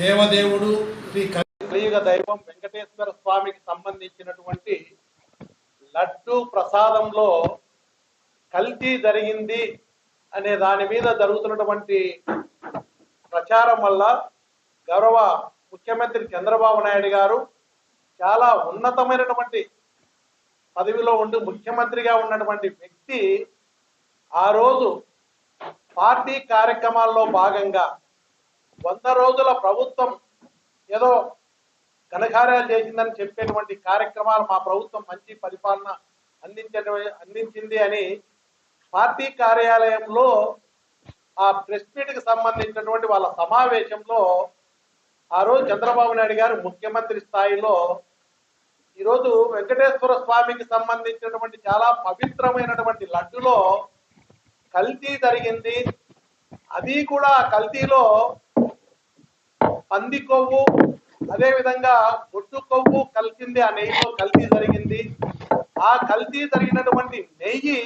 దేవదేవుడు శ్రీ కలియుగ దైవం వెంకటేశ్వర స్వామికి సంబంధించినటువంటి లడ్డు ప్రసాదంలో కల్తీ జరిగింది అనే దాని మీద జరుగుతున్నటువంటి ప్రచారం వల్ల గౌరవ ముఖ్యమంత్రి చంద్రబాబు నాయుడు గారు చాలా ఉన్నతమైనటువంటి పదవిలో ఉండి ముఖ్యమంత్రిగా ఉన్నటువంటి వ్యక్తి ఆ రోజు పార్టీ కార్యక్రమాల్లో భాగంగా వంద రోజుల ప్రభుత్వం ఏదో ఘనకార్యాలు చేసిందని చెప్పేటువంటి కార్యక్రమాలు మా ప్రభుత్వం మంచి పరిపాలన అందించ అందించింది అని పార్టీ కార్యాలయంలో ఆ ప్రెస్ మీట్కి సంబంధించినటువంటి వాళ్ళ సమావేశంలో ఆ రోజు చంద్రబాబు నాయుడు గారు ముఖ్యమంత్రి స్థాయిలో ఈరోజు వెంకటేశ్వర స్వామికి సంబంధించినటువంటి చాలా పవిత్రమైనటువంటి లడ్డులో కల్తీ జరిగింది. అది కూడా కల్తీలో పంది కొవ్వు అదే విధంగా బొట్టు కొవ్వు కలిసింది ఆ నెయ్యిలో కల్తీ జరిగింది. ఆ కల్తీ జరిగినటువంటి నెయ్యి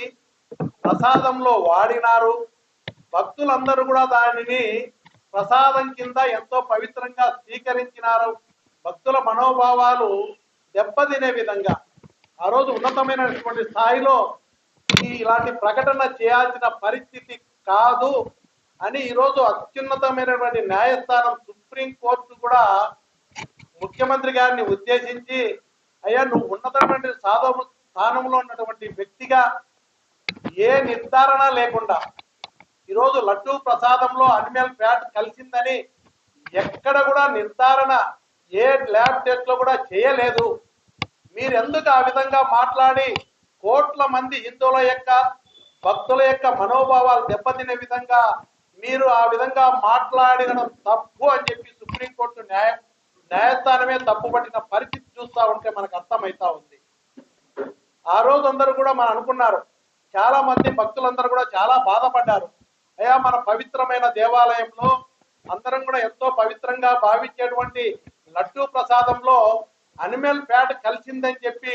ప్రసాదంలో వాడినారు. భక్తులందరూ కూడా దానిని ప్రసాదం కింద ఎంతో పవిత్రంగా స్వీకరించినారు. భక్తుల మనోభావాలు దెబ్బతినే విధంగా. ఆ రోజు ఉన్నతమైనటువంటి స్థాయిలో ఈ ఇలాంటి ప్రకటన చేయాల్సిన పరిస్థితి కాదు. అని ఈరోజు అత్యున్నతమైనటువంటి న్యాయస్థానం సుప్రీం కోర్టు కూడా ముఖ్యమంత్రి గారిని ఉద్దేశించి అయ్యా నువ్వు ఉన్నతమైన సాధన స్థానంలో ఉన్నటువంటి వ్యక్తిగా ఏ నిర్ధారణ లేకుండా ఈరోజు లడ్డూ ప్రసాదంలో అనిమల్ ఫ్యాట్ కలిసిందని ఎక్కడ కూడా నిర్ధారణ ఏ ల్యాబ్ టెస్ట్లో కూడా చేయలేదు. మీరు ఎందుకు ఆ విధంగా మాట్లాడి కోట్ల మంది హిందువుల యొక్క భక్తుల యొక్క మనోభావాలు దెబ్బతినే విధంగా మీరు ఆ విధంగా మాట్లాడడం తప్పు అని చెప్పి సుప్రీంకోర్టు న్యాయ న్యాయస్థానమే తప్పుపట్టిన పరిస్థితి చూస్తా ఉంటే మనకు అర్థమైతా ఉంది. ఆ రోజు అందరూ కూడా మనం అనుకున్నారు. చాలా మంది భక్తులందరూ కూడా చాలా బాధపడ్డారు. అయ్యా మన పవిత్రమైన దేవాలయంలో అందరం కూడా ఎంతో పవిత్రంగా భావించేటువంటి లడ్డూ ప్రసాదంలో అనిమల్ ఫ్యాట్ కలిసిందని చెప్పి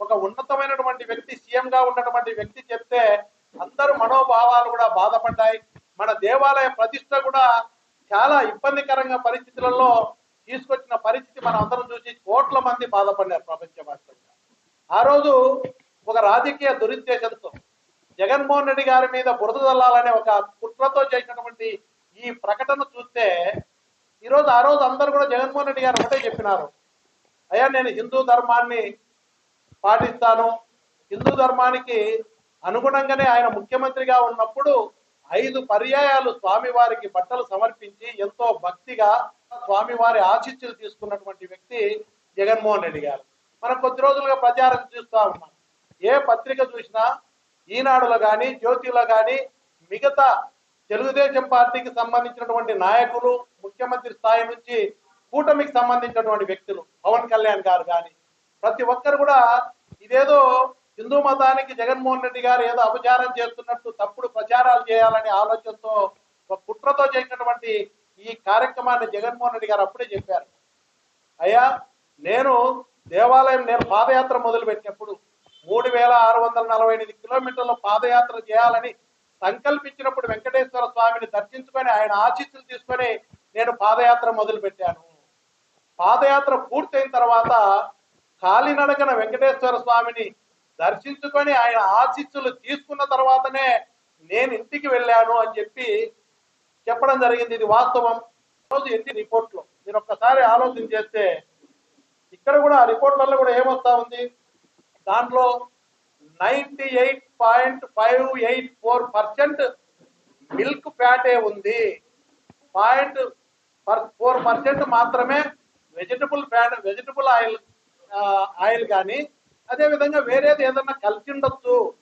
ఒక ఉన్నతమైనటువంటి వ్యక్తి సీఎం గా ఉన్నటువంటి వ్యక్తి చెప్తే అందరూ మనోభావాలు కూడా బాధపడ్డాయి. మన దేవాలయ ప్రతిష్ట కూడా చాలా ఇబ్బందికరంగా పరిస్థితులలో తీసుకొచ్చిన పరిస్థితి మనం అందరం చూసి కోట్ల మంది బాధపడ్డారు ప్రపంచవ్యాప్తంగా ఆ రోజు ఒక రాజకీయ దురుద్దేశంతో జగన్మోహన్ రెడ్డి గారి మీద బురద చల్లాలనే ఒక కుట్రతో చేసినటువంటి ఈ ప్రకటన చూస్తే ఈరోజు ఆ రోజు అందరూ కూడా జగన్మోహన్ రెడ్డి గారు ఒకటే చెప్పినారు. అయ్యా నేను హిందూ ధర్మాన్ని పాటిస్తాను. హిందూ ధర్మానికి అనుగుణంగానే ఆయన ముఖ్యమంత్రిగా ఉన్నప్పుడు ఐదు పర్యాయాలు స్వామివారికి బట్టలు సమర్పించి ఎంతో భక్తిగా స్వామివారి ఆశీస్సులు తీసుకున్నటువంటి వ్యక్తి జగన్మోహన్ రెడ్డి గారు. మనం కొద్ది రోజులుగా ప్రచారం చూస్తా ఉన్నాం. ఏ పత్రిక చూసినా ఈనాడులో కానీ జ్యోతిలో కానీ మిగతా తెలుగుదేశం పార్టీకి సంబంధించినటువంటి నాయకులు ముఖ్యమంత్రి స్థాయి నుంచి కూటమికి సంబంధించినటువంటి వ్యక్తులు పవన్ కళ్యాణ్ గారు కానీ ప్రతి ఒక్కరు కూడా ఇదేదో హిందూ మతానికి జగన్మోహన్ రెడ్డి గారు ఏదో అపచారం చేస్తున్నట్టు తప్పుడు ప్రచారాలు చేయాలనే ఆలోచనతో ఒక కుట్రతో చేసినటువంటి ఈ కార్యక్రమాన్ని జగన్మోహన్ రెడ్డి గారు అప్పుడే చెప్పారు. అయ్యా నేను దేవాలయం నేను పాదయాత్ర మొదలుపెట్టినప్పుడు మూడు వేల ఆరు వందల నలభై ఎనిమిది కిలోమీటర్ల పాదయాత్ర చేయాలని సంకల్పించినప్పుడు వెంకటేశ్వర స్వామిని దర్శించుకొని ఆయన ఆశీస్సులు తీసుకొని నేను పాదయాత్ర మొదలుపెట్టాను. పాదయాత్ర పూర్తయిన తర్వాత కాలినడకన వెంకటేశ్వర స్వామిని దర్శించుకొని ఆయన ఆశీస్సులు తీసుకున్న తర్వాతనే నేను ఇంటికి వెళ్ళాను అని చెప్పి చెప్పడం జరిగింది. ఇది వాస్తవం. రోజు ఎన్ని రిపోర్ట్లు? మీరు ఒక్కసారి ఆలోచన చేస్తే ఇక్కడ కూడా ఆ రిపోర్ట్లలో కూడా ఏమొస్తా ఉంది? దాంట్లో ninety eight point five eight four percent milk ఫ్యాటే ఉంది. పాయింట్ ఫోర్ పర్సెంట్ మాత్రమే vegetable fat vegetable oil oil కానీ అదే విధంగా వేరేది ఏదన్నా కలిసి ఉండొచ్చు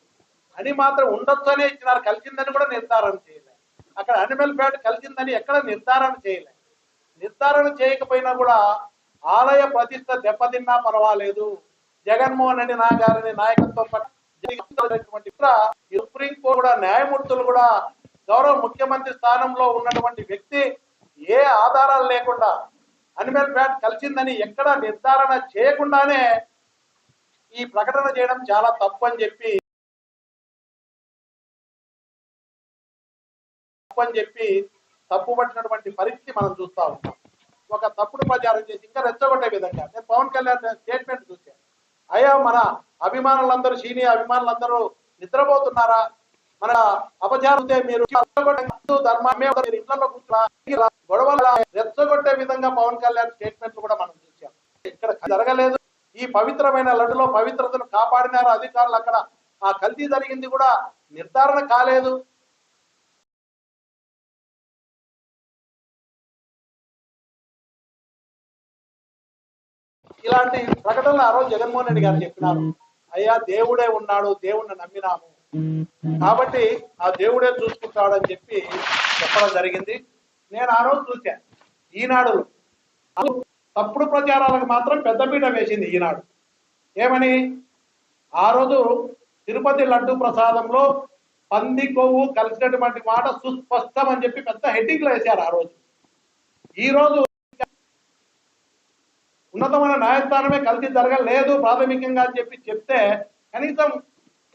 అని మాత్రం ఉండొచ్చు అనే ఇచ్చినారు. కలిసిందని కూడా నిర్ధారణ చేయలే. అక్కడ అనిమల్ ఫ్యాట్ కలిసిందని ఎక్కడ నిర్ధారణ చేయలే. నిర్ధారణ చేయకపోయినా కూడా ఆలయ ప్రతిష్ట దెబ్బతిన్నా పర్వాలేదు. జగన్మోహన్ రెడ్డి నా గారిని నాయకత్వం పట్ల సుప్రీం కోర్టు కూడా న్యాయమూర్తులు కూడా గౌరవ ముఖ్యమంత్రి స్థానంలో ఉన్నటువంటి వ్యక్తి ఏ ఆధారాలు లేకుండా అనిమల్ ఫ్యాట్ కలిసిందని ఎక్కడ నిర్ధారణ చేయకుండానే ఈ ప్రకటన చేయడం చాలా తప్పు అని చెప్పి తప్పు అని చెప్పి తప్పు పట్టినటువంటి పరిస్థితి మనం చూస్తా ఉంటాం ఒక తప్పుడు ప్రచారం చేసి ఇంకా రెచ్చగొట్టే విధంగా నేను పవన్ కళ్యాణ్ స్టేట్మెంట్ చూశాను అయ్యా మన అభిమానులందరూ సీనియర్ అభిమానులందరూ నిద్రపోతున్నారా? మన అపచారంతో మీరు హిందూ ధర్మమే ఇళ్ళలో కూర్చున్నా. గొడవల రెచ్చగొట్టే విధంగా పవన్ కళ్యాణ్ స్టేట్మెంట్ కూడా మనం చూసాం. ఇక్కడ జరగలేదు. పవిత్రమైన లడ్డులో పవిత్రతను కాపాడినారు అధికారులు అక్కడ. ఆ కల్తీ జరిగింది కూడా నిర్ధారణ కాలేదు. ఇలాంటి ప్రకటనలు ఆ రోజు జగన్మోహన్ రెడ్డి గారు చెప్పినారు. అయ్యా దేవుడే ఉన్నాడు దేవుణ్ణి నమ్మినాము. కాబట్టి ఆ దేవుడే చూసుకుంటాడని చెప్పి చెప్పడం జరిగింది. నేను ఆ రోజు చూశాను. ఈనాడు తప్పుడు ప్రచారాలకు మాత్రం పెద్దపీట వేసింది ఈనాడు. ఏమని? ఆ రోజు తిరుపతి లడ్డు ప్రసాదంలో పంది కొవ్వు కలిసినటువంటి మాట సుస్పష్టం అని చెప్పి పెద్ద హెడ్డింగ్లు వేశారు ఆ రోజు. ఈ రోజు ఉన్నతమైన న్యాయస్థానమే కలిసి జరగలేదు ప్రాథమికంగా అని చెప్పి చెప్తే కనీసం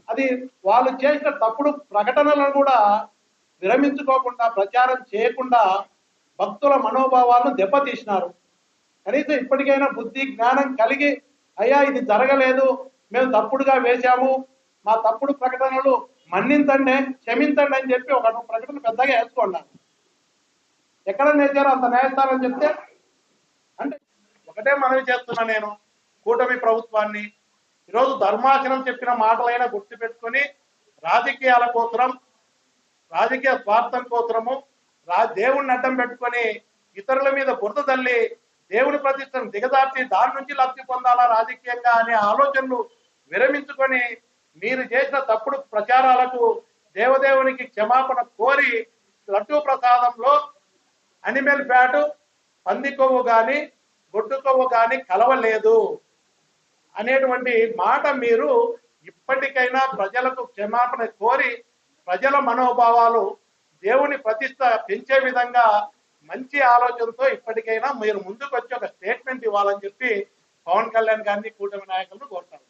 అది వాళ్ళు చేసిన తప్పుడు ప్రకటనలను కూడా విరమించుకోకుండా ప్రచారం చేయకుండా భక్తుల మనోభావాలను దెబ్బతీసినారు. కనీసం ఇప్పటికైనా బుద్ధి జ్ఞానం కలిగి అయ్యా ఇది జరగలేదు మేము తప్పుడుగా వేశాము మా తప్పుడు ప్రకటనలు మన్నించండి క్షమించండి అని చెప్పి ఒక ప్రకటన పెద్దగా వేసుకోండి. ఎక్కడ నేర్చారో అంత న్యాయస్థానం చెప్తే? అంటే ఒకటే మనవి చేస్తున్నా నేను కూటమి ప్రభుత్వాన్ని. ఈరోజు ధర్మాచనం చెప్పిన మాటలైనా గుర్తుపెట్టుకొని రాజకీయాల కోసరం రాజకీయ స్వార్థం కోసరము రా దేవుణ్ణి అడ్డం పెట్టుకొని ఇతరుల మీద బురద తల్లి దేవుని ప్రతిష్టను దిగదార్చి దాని నుంచి లబ్ధి పొందాలా రాజకీయంగా అనే ఆలోచనలు విరమించుకొని మీరు చేసిన తప్పుడు ప్రచారాలకు దేవదేవునికి క్షమాపణ కోరి లడ్డు ప్రసాదంలో అనిమల్ ఫ్యాట్ పంది కొవ్వు గాని గొడ్డు కొవ్వు గాని కలవలేదు అనేటువంటి మాట మీరు ఇప్పటికైనా ప్రజలకు క్షమాపణ కోరి ప్రజల మనోభావాలు దేవుని ప్రతిష్ట పెంచే విధంగా మంచి ఆలోచనతో ఇప్పటికైనా మీరు ముందుకు వచ్చి ఒక స్టేట్మెంట్ ఇవ్వాలని చెప్పి పవన్ కళ్యాణ్ గారిని కూటమి నాయకులను కోరుతారు.